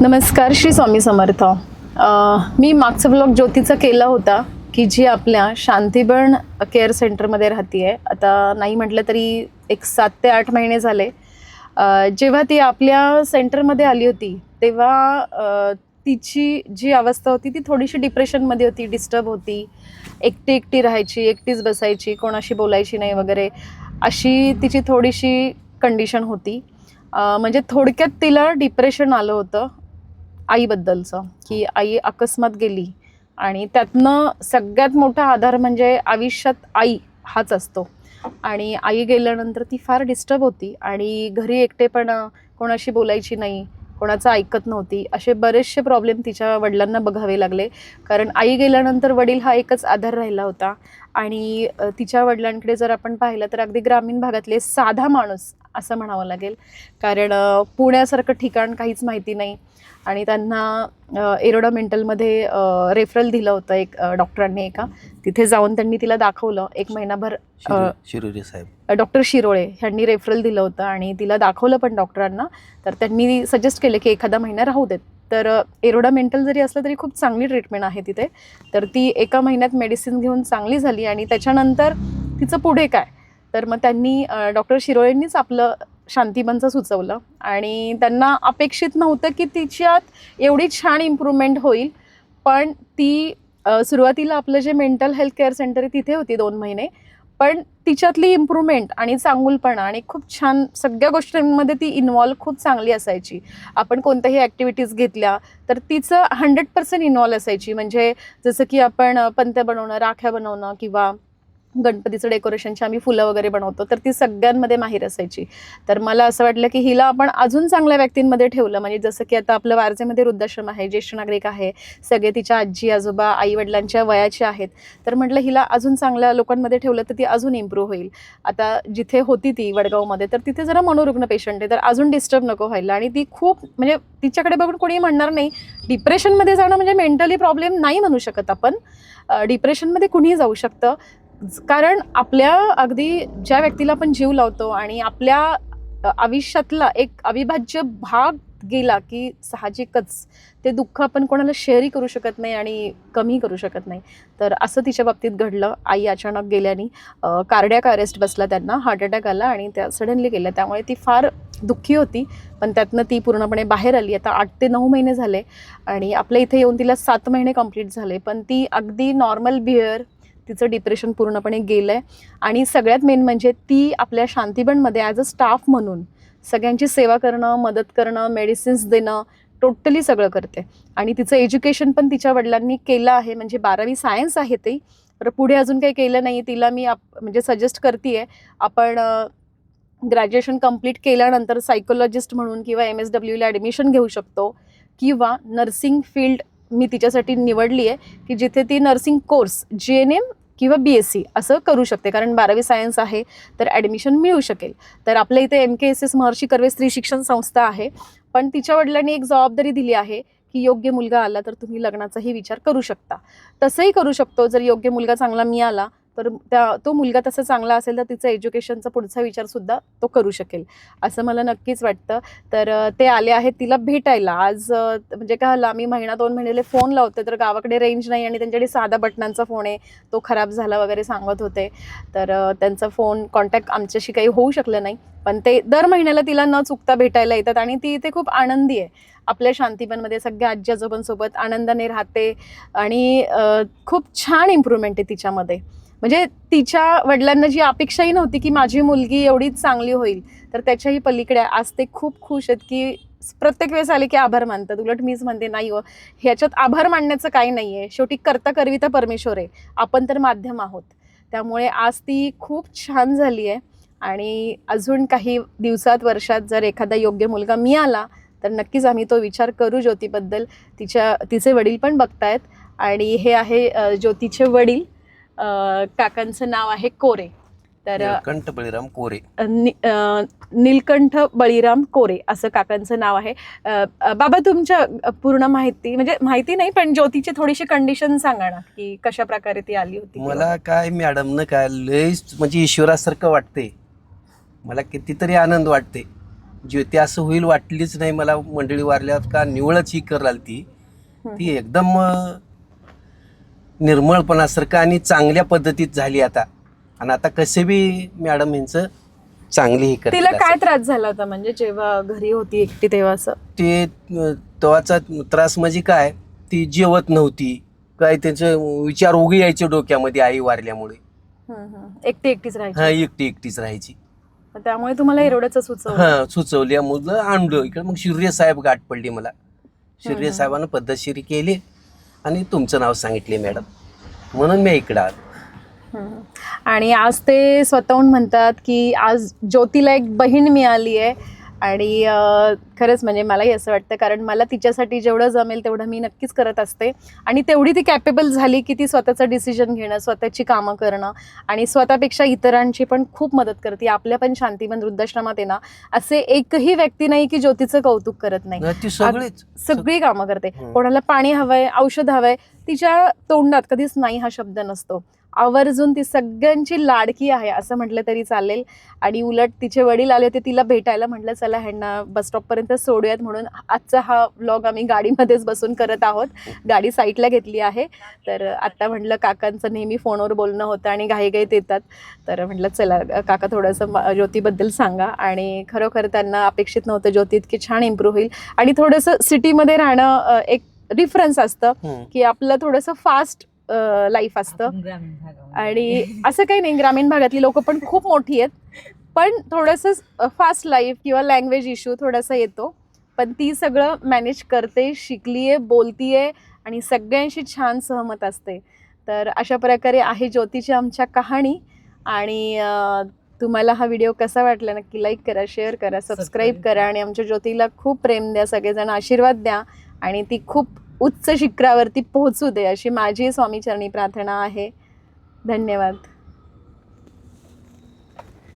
नमस्कार श्री स्वामी समर्थ. मी मागचा ब्लॉग ज्योतीचा केला होता की जी आपल्या शांतीबण केअर सेंटरमध्ये राहते आहे आता नाही म्हटलं तरी एक सात ते आठ महिने झाले. जेव्हा ती आपल्या सेंटरमध्ये आली होती तेव्हा तिची जी अवस्था होती ती थोडीशी डिप्रेशनमध्ये होती डिस्टर्ब होती. एकटी एकटी राहायची एकटीच बसायची कोणाशी बोलायची नाही वगैरे अशी तिची थोडीशी कंडिशन होती. म्हणजे थोडक्यात तिला डिप्रेशन आलं होतं. आईबद्दलचं की आई अकस्मात गेली आणि त्यातनं सगळ्यात मोठा आधार म्हणजे आयुष्यात आई हाच असतो. आणि आई गेल्यानंतर ती फार डिस्टर्ब होती आणि घरी एकटेपणा कोणाशी बोलायची नाही कोणाचं ऐकत नव्हती असे बरेचसे प्रॉब्लेम तिच्या वडिलांना बघावे लागले. कारण आई गेल्यानंतर वडील हा एकच आधार राहिला होता. आणि तिच्या वडिलांकडे जर आपण पाहिलं तर अगदी ग्रामीण भागातले साधा माणूस असं म्हणावं लागेल. कारण पुण्यासारखं ठिकाण काहीच माहिती नाही. आणि त्यांना अ, एरोडा मेंटलमध्ये अ, रेफरल दिलं होतं एक डॉक्टरांनी एका. तिथे जाऊन त्यांनी तिला दाखवलं. एक महिनाभर शिरो- शिरोडे साहेब. डॉक्टर शिरोळे ह्यांनी रेफरल दिलं होतं आणि तिला दाखवलं पण डॉक्टरांना. तर त्यांनी सजेस्ट केलं की एखादा महिना राहू देत. तर एरोडा मेंटल जरी असलं तरी खूप चांगली ट्रीटमेंट आहे तिथे. तर ती एका महिन्यात मेडिसिन घेऊन चांगली झाली आणि त्याच्यानंतर तिचं पुढे काय? तर मग त्यांनी डॉक्टर शिरोळेंनीच आपलं शांतीबनचं सुचवलं आणि त्यांना अपेक्षित नव्हतं की तिच्यात एवढी छान इम्प्रूव्हमेंट होईल. पण ती सुरुवातीला आपलं जे मेंटल हेल्थ केअर सेंटर आहे तिथे होती दोन महिने. पण तिच्यातली इम्प्रूव्हमेंट आणि चांगुलपणा आणि खूप छान सगळ्या गोष्टींमध्ये ती इन्वॉल्व खूप चांगली असायची. आपण कोणत्याही ॲक्टिव्हिटीज घेतल्या तर तिचं हंड्रेड पर्सेंट इन्वॉल्व असायची. म्हणजे जसं की आपण पंत्या बनवणं राख्या बनवणं किंवा गणपतीचं डेकोरेशनची आम्ही फुलं वगैरे बनवतो तर ती सगळ्यांमध्ये माहीर असायची. तर मला असं वाटलं की हिला आपण अजून चांगल्या व्यक्तींमध्ये ठेवलं म्हणजे जसं की आता आपलं वारजेमध्ये वृद्धाश्रम आहे ज्येष्ठ नागरिक आहे सगळे तिच्या आजी आजोबा आई वडिलांच्या वयाचे आहेत तर म्हटलं हिला अजून चांगल्या लोकांमध्ये ठेवलं तर ती अजून इम्प्रूव्ह होईल. आता जिथे होती ती वडगावमध्ये तर तिथे जरा मनोरुग्ण पेशंट आहे तर अजून डिस्टर्ब नको व्हायला. आणि ती खूप म्हणजे तिच्याकडे बघून कोणी म्हणणार नाही डिप्रेशनमध्ये जाणं म्हणजे मेंटली प्रॉब्लेम नाही म्हणू शकत आपण. डिप्रेशनमध्ये कुणीही जाऊ शकतं. कारण आपल्या अगदी ज्या व्यक्तीला आपण जीव लावतो आणि आपल्या आयुष्यातला एक अविभाज्य भाग गेला की साहजिकच ते दुःख आपण कोणाला शेअरही करू शकत नाही आणि कमी करू शकत नाही. तर असं तिच्या बाबतीत घडलं. आई अचानक गेल्याने कार्डॅक अरेस्ट बसला त्यांना हार्ट अटॅक आला आणि त्या सडनली गेल्या. त्यामुळे ती फार दुःखी होती पण त्यातनं ती पूर्णपणे बाहेर आली. आता आठ ते नऊ महिने झाले आणि आपल्या इथे येऊन तिला सात महिने कंप्लीट झाले. पण ती अगदी नॉर्मल बिअर तिचं डिप्रेशन पूर्णपणे गेलं आहे आणि सगळ्यात मेन म्हणजे ती आपल्या शांतीबनमध्ये ॲज अ स्टाफ म्हणून सगळ्यांची सेवा करणं मदत करणं मेडिसिन्स देणं टोटली सगळं करते. आणि तिचं एज्युकेशन पण तिच्या वडिलांनी केलं आहे. म्हणजे बारावी सायन्स आहे ते. तर पुढे अजून काही केलं नाही. तिला मी आप म्हणजे सजेस्ट करते आहे आपण ग्रॅज्युएशन कंप्लीट केल्यानंतर सायकोलॉजिस्ट म्हणून किंवा एम एस डब्ल्यूला ॲडमिशन घेऊ शकतो. किंवा नर्सिंग फील्ड मी तिच्यासाठी निवडली आहे की जिथे ती nursing course G N M किंवा बी एस सी असं करू शकते. कारण बारावी सायन्स आहे तर ॲडमिशन मिळू शकेल. तर आपल्या इथे M K S S Maharshi Karve स्त्री शिक्षण संस्था आहे. पण तिच्या वडिलांनी एक जबाबदारी दिली आहे की योग्य मुलगा आला तर तुम्ही लग्नाचाही विचार करू शकता. तसंही करू शकतो जर योग्य मुलगा चांगला मिळाला तर त्या तो मुलगा तसा चांगला असेल तर तिचं एज्युकेशनचा पुढचा विचारसुद्धा तो करू शकेल. असं मला नक्कीच वाटतं. तर ते आले आहेत तिला भेटायला. आज म्हणजे काय झालं आम्ही महिना दोन महिन्याले फोन लावते तर गावाकडे रेंज नाही आणि त्यांच्याकडे साधा बटनांचा फोन आहे. तो खराब झाला वगैरे सांगत होते. तर त्यांचा फोन कॉन्टॅक्ट आमच्याशी काही होऊ शकलं नाही. पण ते दर महिन्याला तिला न चुकता भेटायला येतात आणि ती इथे खूप आनंदी आहे. आपल्या शांतीबनमध्ये सगळ्या आजी आजोबांसोबत आनंदाने राहते आणि खूप छान इम्प्रूव्हमेंट आहे तिच्यामध्ये. म्हणजे तिच्या वडिलांना जी अपेक्षाही नव्हती की माझी मुलगी एवढीच चांगली होईल तर त्याच्याही पलीकडे आज ते खूप खुश आहेत की प्रत्येक वेळेस आले की आभार मानतात. उलट मीच म्हणते नाही हो ह्याच्यात आभार मानण्याचं काही नाही आहे शेवटी करता करविता परमेश्वर आहे. आपण तर माध्यम आहोत. त्यामुळे आज ती खूप छान झाली आहे. आणि अजून काही दिवसात वर्षात जर एखादा योग्य मुलगा मिळाला तर नक्कीच आम्ही तो विचार करू ज्योतीबद्दल. तिच्या तिचे वडील पण बघतायत. आणि हे आहे ज्योतीचे वडील. काकांचं नाव आहे कोरे. तर कंठ बळीराम कोरे. नि- नीलकंठ बळीराम कोरे असं काकांचं नाव आहे. बाबा तुमच्या पूर्ण माहिती म्हणजे माहिती नाही पण ज्योतीची थोडीशी कंडिशन सांगा ना की कशा प्रकारे ती आली होती मला काय मॅडमनं काय लय म्हणजे ईश्वरासारखं वाटते. मला कितीतरी आनंद वाटते. ज्योती असं होईल वाटलीच नाही मला मंडळी वारल्यात का निवळच ही कराल ती. ती एकदम निर्मळपणासारखं आणि चांगल्या पद्धतीत झाली आता. आणि आता कसे बी मॅडम यांचं चांगली ही तिला काय. त्रास झाला होता? म्हणजे जेव्हा घरी होती एकटी तेव्हा असं? ते तेव्हाचा त्रास म्हणजे काय? ती जेवत नव्हती. काय त्यांचं विचार उगी यायचे डोक्यामध्ये आई वारल्यामुळे. एकटी एकटीच राहायची. हा एकटी एकटीच राहायची. त्यामुळे तुम्हाला एरोडाचं सुचवलं. हा सुचवल्या मुलं आणलं इकडे. मग शिर्रे साहेब गाठ पडली मला. शिर्रे साहेबांना पद्धतशीर केली. आणि तुमचं नाव सांगितले मॅडम. म्हणून मी इकडं आलो. आणि आज ते स्वतःहून म्हणतात की आज ज्योतीला एक बहीण मिळाली आहे आणि खरंच म्हणजे मलाही असं वाटतं कारण मला तिच्यासाठी जेवढं जमेल तेवढं मी नक्कीच करत असते. आणि तेवढी ती कॅपेबल झाली की ती स्वतःचं डिसिजन घेणं स्वतःची कामं करणं आणि स्वतःपेक्षा इतरांची पण खूप मदत करते. आपल्या पण शांतीबन वृद्धाश्रमात आहे ना असे एकही व्यक्ती नाही की ज्योतीचं कौतुक करत नाही. सगळी कामं करते. हम्म. कोणाला पाणी हवंय औषध हवंय तिच्या तोंडात कधीच नाही हा शब्द नसतो. आवर्जून ती सगळ्यांची लाडकी आहे असं म्हटलं तरी चालेल. आणि उलट तिचे वडील आले होते तिला भेटायला म्हटलं चला ह्यांना बस स्टॉपपर्यंत सोडूयात. म्हणून आजचा हा व्लॉग आम्ही गाडीमध्येच बसून करत आहोत. गाडी साईडला घेतली आहे. तर आता म्हटलं काकांचं नेहमी फोनवर बोलणं होतं आणि घाईघाईत येतात. तर म्हटलं चला काका थोडंसं ज्योतीबद्दल सांगा. आणि खरोखर त्यांना अपेक्षित नव्हतं ज्योती इतकी छान इम्प्रूव्ह होईल. आणि थोडंसं सिटीमध्ये राहणं एक डिफरन्स असतं. की आपलं थोडंसं फास्ट लाईफ असतं. आणि असं काही नाही ग्रामीण भागातली लोक पण खूप मोठी आहेत. पण थोडंसं फास्ट लाईफ किंवा लँग्वेज इश्यू थोडासा येतो. पण ती सगळं मॅनेज करते शिकलीये बोलतीये आणि सगळ्यांशी छान सहमत असते. तर अशा प्रकारे आहे ज्योतीची आमच्या कहाणी. आणि तुम्हाला हा व्हिडिओ कसा वाटला नक्की लाईक करा शेअर करा सबस्क्राईब करा. आणि आमच्या ज्योतीला खूप प्रेम द्या सगळेजण आशीर्वाद द्या. आणि ती खूप उच्च शिखरावरती पोहोचू दे अशी माझी स्वामीचरणी प्रार्थना आहे. धन्यवाद.